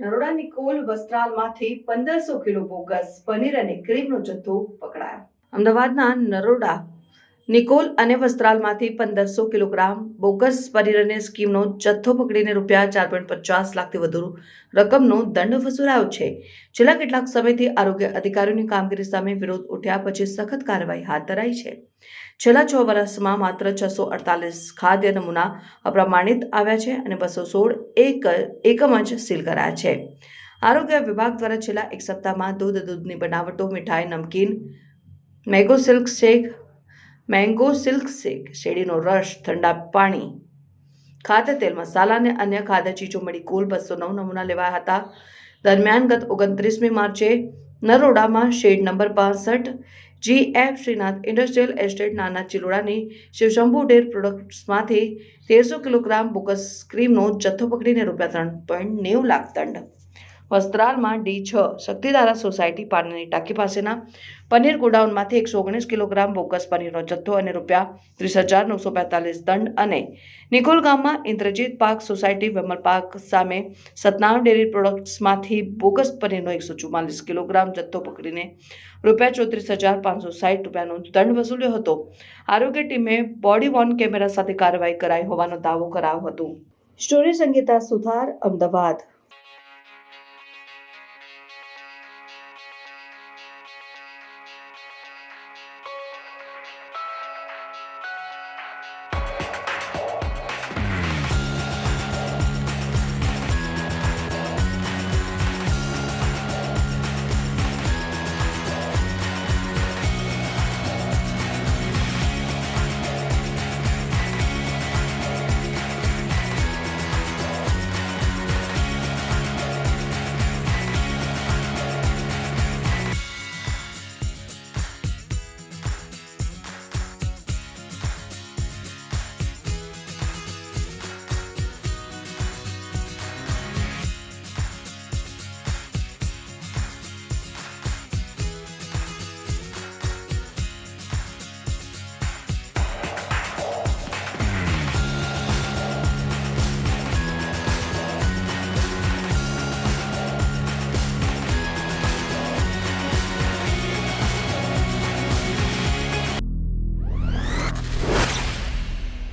નરોડા નિકોલ વસ્ત્રાલમાંથી પંદરસો kilo bogus paneer અને ક્રીમનો જથ્થો પકડાયો. અમદાવાદના નરોડા નિકોલ અને વસ્ત્રાલમાંથી પંદરસો કિલોગ્રામ બોગસ પરિરને સ્કીમનો જથ્થો પકડીને રૂપિયા ચાર પોઈન્ટ પચાસ લાખથી વધુ રકમનો દંડ વસૂલાયો છે. છેલ્લા કેટલાક સમયથી આરોગ્ય અધિકારીઓની કામગીરી સામે વિરોધ ઉઠ્યા પછી સખત કાર્યવાહી હાથ ધરાઈ છે. છેલ્લા છ વર્ષમાં માત્ર છસો અડતાલીસ ખાદ્ય નમૂના અપ્રમાણિત આવ્યા છે અને બસો સોળ એક, એકમ જ સીલ કરાયા છે. આરોગ્ય વિભાગ દ્વારા છેલ્લા એક સપ્તાહમાં દૂધ દૂધની બનાવટો, મીઠાઈ, નમકીન, mango silk shake mango, silk shake શેરડીનો રસ, ઠંડા પાણી. ખાદ્ય તેલ મસાલા અને અન્ય ખાદ્ય ચીજો મળી કુલ બસો નવ નમૂના લેવાયા હતા. દરમિયાન ગત ઓગણત્રીસમી માર્ચે નરોડામાં શેડ નંબર પાસઠ G F Shrinath industrial estate Nana ચિલોડાની શિવશંભુ ડેર પ્રોડક્ટ્સમાંથી તેરસો કિલોગ્રામ બોગસ ક્રીમનો જથ્થો પકડીને રૂપિયા ત્રણ પોઈન્ટ નેવું લાખ દંડ. વસ્ત્રાલમાં ડી છ શક્તિધારા સોસાયટી પાણીની ટાંકી પાસેના પનીર ગોડાઉનમાંથી એકસો ઓગણીસ કિલોગ્રામ બોગસ પનીરનો જથ્થો અને રૂપિયા ત્રીસ હજાર નવસો બેતાલીસ દંડ અને નિકોલ ગામમાં Indrajit park society Vimal park સામે સતનામ ડેરી પ્રોડક્ટ્સમાંથી બોગસ પનીરનો એકસો ચુમ્માલીસ કિલોગ્રામ જથ્થો પકડીને રૂપિયા ચોત્રીસ હજાર પાંચસો સાઠ રૂપિયાનો દંડ વસૂલ્યો હતો. આરોગ્ય ટીમે બોડી વોર્ન કેમેરા સાથે કાર્યવાહી કરાઈ હોવાનો દાવો કરાયો હતો. સ્ટોરી સંગીતા સુથાર, અમદાવાદ.